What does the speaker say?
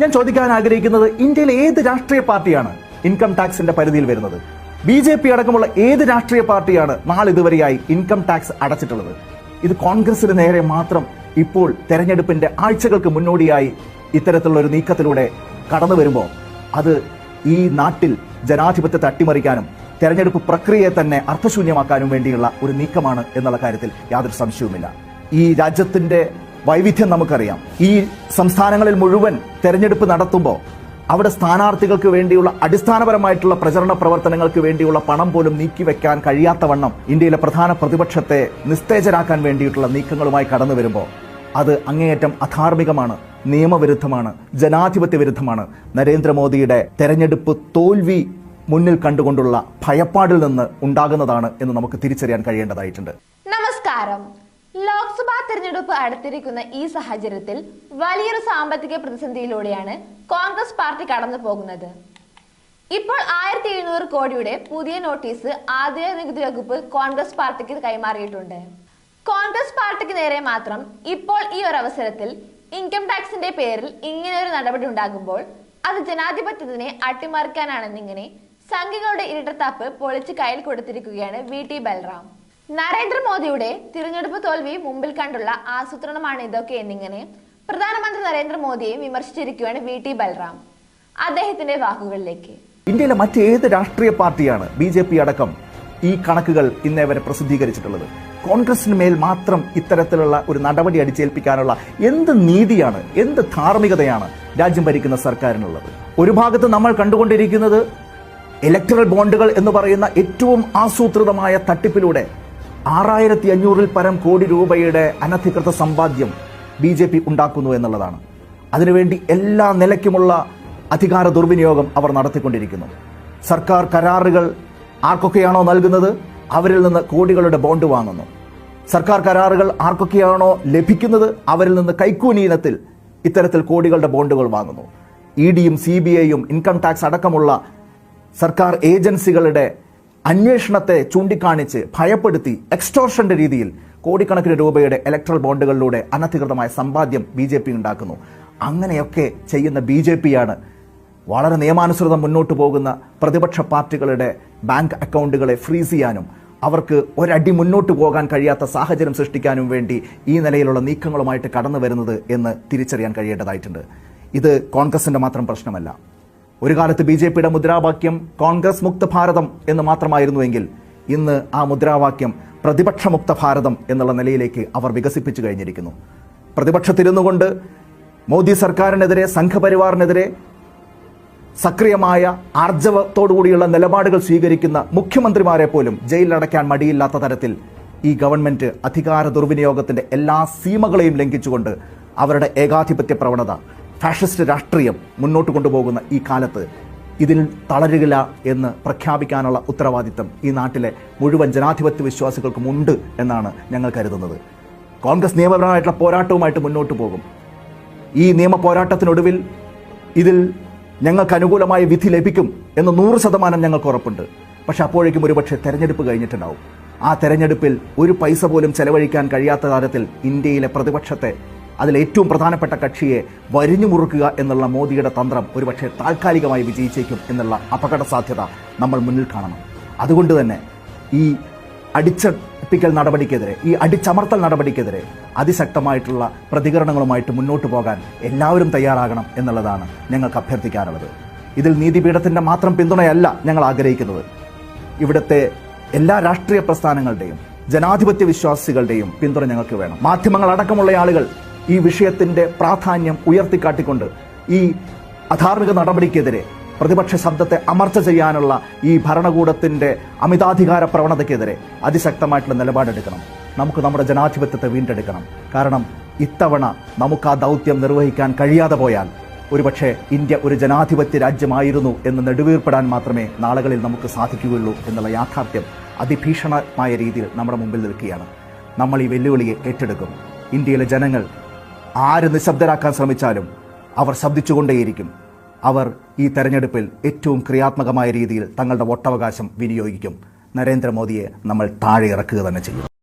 ഞാൻ ചോദിക്കാൻ ആഗ്രഹിക്കുന്നത് ഇന്ത്യയിലെ ഏത് രാഷ്ട്രീയ പാർട്ടിയാണ് ഇൻകം ടാക്സിന്റെ പരിധിയിൽ വരുന്നത്? ബി ജെ പി അടക്കമുള്ള ഏത് രാഷ്ട്രീയ പാർട്ടിയാണ് നാളിതുവരെയായി ഇൻകം ടാക്സ് അടച്ചിട്ടുള്ളത്? ഇത് കോൺഗ്രസിന് നേരെ മാത്രം ഇപ്പോൾ തെരഞ്ഞെടുപ്പിന്റെ ആഴ്ചകൾക്ക് മുന്നോടിയായി ഇത്തരത്തിലുള്ള ഒരു നീക്കത്തിലൂടെ കടന്നു വരുമ്പോൾ അത് ഈ നാട്ടിൽ ജനാധിപത്യത്തെ അട്ടിമറിക്കാനും തെരഞ്ഞെടുപ്പ് പ്രക്രിയയെ തന്നെ അർത്ഥശൂന്യമാക്കാനും വേണ്ടിയുള്ള ഒരു നീക്കമാണ് എന്നുള്ള കാര്യത്തിൽ യാതൊരു സംശയവുമില്ല. ഈ രാജ്യത്തിന്റെ വൈവിധ്യം നമുക്കറിയാം. ഈ സംസ്ഥാനങ്ങളിൽ മുഴുവൻ തെരഞ്ഞെടുപ്പ് നടത്തുമ്പോൾ അവിടെ സ്ഥാനാർത്ഥികൾക്ക് വേണ്ടിയുള്ള അടിസ്ഥാനപരമായിട്ടുള്ള പ്രചരണ പ്രവർത്തനങ്ങൾക്ക് വേണ്ടിയുള്ള പണം പോലും നീക്കിവെക്കാൻ കഴിയാത്ത വണ്ണം ഇന്ത്യയിലെ പ്രധാന പ്രതിപക്ഷത്തെ നിസ്തേജരാക്കാൻ വേണ്ടിയിട്ടുള്ള നീക്കങ്ങളുമായി കടന്നു വരുമ്പോൾ അത് അങ്ങേയറ്റം അധാർമികമാണ് നിയമവിരുദ്ധമാണ് ജനാധിപത്യ വിരുദ്ധമാണ്. നരേന്ദ്രമോദിയുടെ തെരഞ്ഞെടുപ്പ് തോൽവി മുന്നിൽ കണ്ടുകൊണ്ടുള്ള ഭയപ്പാടിൽ നിന്ന് ഉണ്ടാകുന്നതാണ് എന്ന് നമുക്ക് തിരിച്ചറിയാൻ കഴിയേണ്ടതായിട്ടുണ്ട്. നമസ്കാരം. ലോക്സഭാ തെരഞ്ഞെടുപ്പ് അടുത്തിരിക്കുന്ന ഈ സാഹചര്യത്തിൽ വലിയൊരു സാമ്പത്തിക പ്രതിസന്ധിയിലൂടെയാണ് കോൺഗ്രസ് പാർട്ടി കടന്നു പോകുന്നത്. ഇപ്പോൾ ആയിരത്തി എഴുന്നൂറ് കോടിയുടെ പുതിയ നോട്ടീസ് ആദായ നികുതി വകുപ്പ് കോൺഗ്രസ് പാർട്ടിക്ക് കൈമാറിയിട്ടുണ്ട്. കോൺഗ്രസ് പാർട്ടിക്ക് നേരെ മാത്രം ഇപ്പോൾ ഈ ഒരു അവസരത്തിൽ ഇൻകം ടാക്സിന്റെ പേരിൽ ഇങ്ങനെ ഒരു നടപടി ഉണ്ടാകുമ്പോൾ അത് ജനാധിപത്യത്തിനെ അട്ടിമറിക്കാനാണെന്നിങ്ങനെ സംഘികളുടെ ഇരട്ടത്താപ്പ് പൊളിച്ച് കയ്യിൽ കൊടുത്തിരിക്കുകയാണ് വി ടി ബൽറാം. നരേന്ദ്രമോദിയുടെ തിരഞ്ഞെടുപ്പ് തോൽവി മുമ്പിൽ കണ്ടുള്ള ആസൂത്രണമാണ് ഇതൊക്കെ എന്നിങ്ങനെ പ്രധാനമന്ത്രി നരേന്ദ്രമോദിയെ വിമർശിച്ചിരിക്കുകയാണ് വി ടി ബൽറാം. അദ്ദേഹത്തിന്റെ വാക്കുകളിലേക്ക്. ഇന്ത്യയിലെ മറ്റേത് രാഷ്ട്രീയ പാർട്ടിയാണ് ബി ജെ പി അടക്കം ഈ കണക്കുകൾ ഇന്നേ വരെ പ്രസിദ്ധീകരിച്ചിട്ടുള്ളത്. കോൺഗ്രസിന് മേൽ മാത്രം ഇത്തരത്തിലുള്ള ഒരു നടപടി അടിച്ചേൽപ്പിക്കാനുള്ള എന്ത് നീതിയാണ് എന്ത് ധാർമ്മികതയാണ് രാജ്യം ഭരിക്കുന്ന സർക്കാരിനുള്ളത്? ഒരു ഭാഗത്ത് നമ്മൾ കണ്ടുകൊണ്ടിരിക്കുന്നത് ഇലക്ട്രൽ ബോണ്ടുകൾ എന്ന് പറയുന്ന ഏറ്റവും ആസൂത്രിതമായ തട്ടിപ്പിലൂടെ ആറായിരത്തി അഞ്ഞൂറിൽ പരം കോടി രൂപയുടെ അനധികൃത സമ്പാദ്യം ബി ജെ പി ഉണ്ടാക്കുന്നു എന്നുള്ളതാണ്. അതിനുവേണ്ടി എല്ലാ നിലയ്ക്കുമുള്ള അധികാര ദുർവിനിയോഗം അവർ നടത്തിക്കൊണ്ടിരിക്കുന്നു. സർക്കാർ കരാറുകൾ ആർക്കൊക്കെയാണോ നൽകുന്നത്? അവരിൽ നിന്ന് കോടികളുടെ ബോണ്ട് വാങ്ങുന്നു. സർക്കാർ കരാറുകൾ ആർക്കൊക്കെയാണോ ലഭിക്കുന്നത്? അവരിൽ നിന്ന് കൈക്കൂലി ഇനത്തിൽ ഇത്തരത്തിൽ കോടികളുടെ ബോണ്ടുകൾ വാങ്ങുന്നു. ഇ ഡിയും സി ബി ഐയും ഇൻകം ടാക്സ് അടക്കമുള്ള സർക്കാർ ഏജൻസികളുടെ അന്വേഷണത്തെ ചൂണ്ടിക്കാണിച്ച് ഭയപ്പെടുത്തി എക്സ്റ്റോർഷന്റെ രീതിയിൽ കോടിക്കണക്കിന് രൂപയുടെ ഇലക്ട്രൽ ബോണ്ടുകളിലൂടെ അനധികൃതമായ സമ്പാദ്യം ബി ജെ പി ഉണ്ടാക്കുന്നു. അങ്ങനെയൊക്കെ ചെയ്യുന്ന ബി ജെ പിയാണ് വളരെ നിയമാനുസൃതം മുന്നോട്ട് പോകുന്ന പ്രതിപക്ഷ പാർട്ടികളുടെ ബാങ്ക് അക്കൗണ്ടുകളെ ഫ്രീസ് ചെയ്യാനും അവർക്ക് ഒരടി മുന്നോട്ട് പോകാൻ കഴിയാത്ത സാഹചര്യം സൃഷ്ടിക്കാനും വേണ്ടി ഈ നിലയിലുള്ള നീക്കങ്ങളുമായിട്ട് കടന്നു വരുന്നത് എന്ന് തിരിച്ചറിയാൻ കഴിയേണ്ടതായിട്ടുണ്ട്. ഇത് കോൺഗ്രസിന്റെ മാത്രം പ്രശ്നമല്ല. ഒരു കാലത്ത് ബി ജെ പിയുടെ മുദ്രാവാക്യം കോൺഗ്രസ് മുക്ത ഭാരതം എന്ന് മാത്രമായിരുന്നുവെങ്കിൽ ഇന്ന് ആ മുദ്രാവാക്യം പ്രതിപക്ഷമുക്ത ഭാരതം എന്നുള്ള നിലയിലേക്ക് അവർ വികസിപ്പിച്ചു കഴിഞ്ഞിരിക്കുന്നു. പ്രതിപക്ഷത്തിരുന്നുകൊണ്ട് മോദി സർക്കാരിനെതിരെ സംഘപരിവാറിനെതിരെ സക്രിയമായ ആർജവത്തോടുകൂടിയുള്ള നിലപാടുകൾ സ്വീകരിക്കുന്ന മുഖ്യമന്ത്രിമാരെ പോലും ജയിലിലടയ്ക്കാൻ മടിയില്ലാത്ത തരത്തിൽ ഈ ഗവൺമെന്റ് അധികാര ദുർവിനിയോഗത്തിന്റെ എല്ലാ സീമകളെയും ലംഘിച്ചുകൊണ്ട് അവരുടെ ഏകാധിപത്യ പ്രവണത ഫാഷിസ്റ്റ് രാഷ്ട്രീയം മുന്നോട്ട് കൊണ്ടുപോകുന്ന ഈ കാലത്ത് ഇതിൽ തളരുകില്ല എന്ന് പ്രഖ്യാപിക്കാനുള്ള ഉത്തരവാദിത്തം ഈ നാട്ടിലെ മുഴുവൻ ജനാധിപത്യ വിശ്വാസികൾക്കും ഉണ്ട് എന്നാണ് ഞങ്ങൾ കരുതുന്നത്. കോൺഗ്രസ് നിയമപരമായിട്ടുള്ള പോരാട്ടവുമായിട്ട് മുന്നോട്ട് പോകും. ഈ നിയമ പോരാട്ടത്തിനൊടുവിൽ ഇതിൽ ഞങ്ങൾക്ക് അനുകൂലമായ വിധി ലഭിക്കും എന്ന് നൂറ് ശതമാനം ഞങ്ങൾക്ക് ഉറപ്പുണ്ട്. പക്ഷെ അപ്പോഴേക്കും ഒരുപക്ഷെ തെരഞ്ഞെടുപ്പ് കഴിഞ്ഞിട്ടുണ്ടാവും. ആ തെരഞ്ഞെടുപ്പിൽ ഒരു പൈസ പോലും ചെലവഴിക്കാൻ കഴിയാത്ത തരത്തിൽ ഇന്ത്യയിലെ പ്രതിപക്ഷത്തെ അതിൽ ഏറ്റവും പ്രധാനപ്പെട്ട കക്ഷിയെ വരിഞ്ഞു മുറുക്കുക എന്നുള്ള മോദിയുടെ തന്ത്രം ഒരുപക്ഷെ താൽക്കാലികമായി വിജയിച്ചേക്കും എന്നുള്ള അപകട സാധ്യത നമ്മൾ മുന്നിൽ കാണണം. അതുകൊണ്ട് തന്നെ ഈ അടിച്ചപ്പിക്കൽ നടപടിക്കെതിരെ ഈ അടിച്ചമർത്തൽ നടപടിക്കെതിരെ അതിശക്തമായിട്ടുള്ള പ്രതികരണങ്ങളുമായിട്ട് മുന്നോട്ട് പോകാൻ എല്ലാവരും തയ്യാറാകണം എന്നുള്ളതാണ് ഞങ്ങൾക്ക് അഭ്യർത്ഥിക്കാനുള്ളത്. ഇതിൽ നീതിപീഠത്തിന്റെ മാത്രം പിന്തുണയല്ല ഞങ്ങൾ ആഗ്രഹിക്കുന്നത്. ഇവിടുത്തെ എല്ലാ രാഷ്ട്രീയ പ്രസ്ഥാനങ്ങളുടെയും ജനാധിപത്യ വിശ്വാസികളുടെയും പിന്തുണ ഞങ്ങൾക്ക് വേണം. മാധ്യമങ്ങൾ അടക്കമുള്ള ആളുകൾ ഈ വിഷയത്തിന്റെ പ്രാധാന്യം ഉയർത്തിക്കാട്ടിക്കൊണ്ട് ഈ അധാർമിക നടപടിക്കെതിരെ പ്രതിപക്ഷ ശബ്ദത്തെ അമർച്ച ചെയ്യാനുള്ള ഈ ഭരണകൂടത്തിന്റെ അമിതാധികാര പ്രവണതയ്ക്കെതിരെ അതിശക്തമായിട്ടുള്ള നിലപാടെടുക്കണം. നമുക്ക് നമ്മുടെ ജനാധിപത്യത്തെ വീണ്ടെടുക്കണം. കാരണം ഇത്തവണ നമുക്ക് ആ ദൗത്യം നിർവഹിക്കാൻ കഴിയാതെ പോയാൽ ഒരുപക്ഷെ ഇന്ത്യ ഒരു ജനാധിപത്യ രാജ്യമായിരുന്നു എന്ന് നെടുവീർപ്പെടാൻ മാത്രമേ നാളുകളിൽ നമുക്ക് സാധിക്കുകയുള്ളൂ എന്നുള്ള യാഥാർത്ഥ്യം അതിഭീഷണമായ രീതിയിൽ നമ്മുടെ മുമ്പിൽ നിൽക്കുകയാണ്. നമ്മൾ ഈ വെല്ലുവിളിയെ ഏറ്റെടുക്കും. ഇന്ത്യയിലെ ജനങ്ങൾ ആര് നിശബ്ദരാക്കാൻ ശ്രമിച്ചാലും അവർ ശബ്ദിച്ചുകൊണ്ടേയിരിക്കും. അവർ ഈ തെരഞ്ഞെടുപ്പിൽ ഏറ്റവും ക്രിയാത്മകമായ രീതിയിൽ തങ്ങളുടെ വോട്ടവകാശം വിനിയോഗിക്കും. നരേന്ദ്രമോദിയെ നമ്മൾ താഴെ ഇറക്കുക തന്നെ ചെയ്യും.